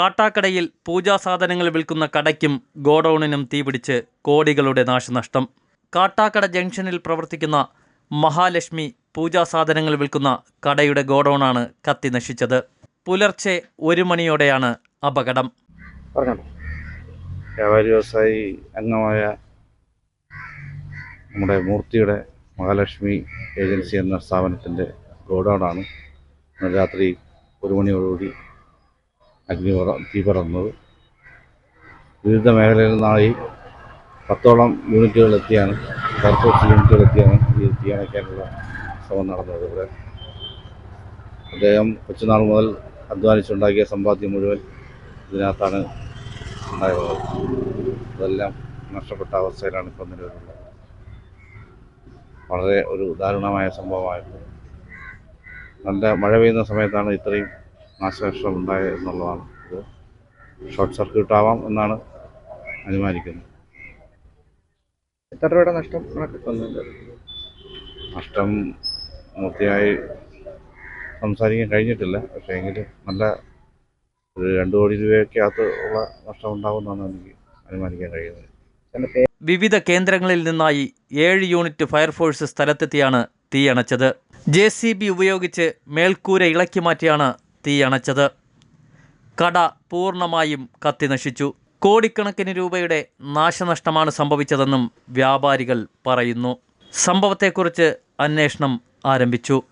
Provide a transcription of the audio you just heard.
കാട്ടാക്കടയിൽ പൂജാസാധനങ്ങൾ വിൽക്കുന്ന കടയ്ക്കും ഗോഡൌണിനും തീപിടിച്ച് കോടികളുടെ നാശനഷ്ടം. കാട്ടാക്കട ജംഗ്ഷനിൽ പ്രവർത്തിക്കുന്ന മഹാലക്ഷ്മി പൂജാസാധനങ്ങൾ വിൽക്കുന്ന കടയുടെ ഗോഡൌണാണ് കത്തി നശിച്ചത്. പുലർച്ചെ ഒരു മണിയോടെയാണ് അപകടം. വ്യാപാരി വ്യവസായി അംഗമായ നമ്മുടെ മൂർത്തിയുടെ മഹാലക്ഷ്മി ഏജൻസി എന്ന സ്ഥാപനത്തിന്റെ ഗോഡൗണാണ്. ഇന്നലെ രാത്രി ഒരു മണിയോടുകൂടി അഗ്നി പറ തീ പറന്നത്. വിവിധ മേഖലയിൽ നിന്നായി പത്തോളം ഫയർഫോഴ്സ് യൂണിറ്റുകൾ എത്തിയാണ് ഈ തീ അണയ്ക്കാനുള്ള ശ്രമം നടന്നത് ഇവിടെ. അദ്ദേഹം കൊച്ചുനാൾ മുതൽ അധ്വാനിച്ചുണ്ടാക്കിയ സമ്പാദ്യം മുഴുവൻ ഇതിനകത്താണ് ഉണ്ടായിരുന്നത്. അതെല്ലാം നഷ്ടപ്പെട്ട അവസ്ഥയിലാണ് ഇപ്പം നിലവിലുള്ളത്. വളരെ ഒരു ദാരുണമായ സംഭവമായിരുന്നു. നല്ല മഴ പെയ്യുന്ന സമയത്താണ് ഇത്രയും നാശനഷ്ടം ഉണ്ടായ എന്നുള്ളതാണ്. ഇത് ഷോർട്ട് സർക്യൂട്ട് ആവാം എന്നാണ് അനുമാനിക്കുന്നത്. എത്ര രൂപയുടെ നഷ്ടം കണക്കെത്തുന്നുണ്ട് നഷ്ടം പൂർത്തിയായി സംസാരിക്കാൻ കഴിഞ്ഞിട്ടില്ല. പക്ഷേ എങ്കിലും നല്ല ഒരു രണ്ട് കോടി രൂപയ്ക്കകത്ത് ഉള്ള നഷ്ടം ഉണ്ടാകുമെന്നാണ് എനിക്ക് അനുമാനിക്കാൻ കഴിയുന്നത്. വിവിധ കേന്ദ്രങ്ങളിൽ നിന്നായി ഏഴ് യൂണിറ്റ് ഫയർഫോഴ്സ് സ്ഥലത്തെത്തിയാണ് തീയണച്ചത് ജെ സി ബി ഉപയോഗിച്ച് മേൽക്കൂര ഇളക്കി മാറ്റിയാണ് തീയണച്ചത് കട പൂർണമായും കത്തി നശിച്ചു. കോടിക്കണക്കിന് രൂപയുടെ നാശനഷ്ടമാണ് സംഭവിച്ചതെന്നും വ്യാപാരികൾ പറയുന്നു. സംഭവത്തെക്കുറിച്ച് അന്വേഷണം ആരംഭിച്ചു.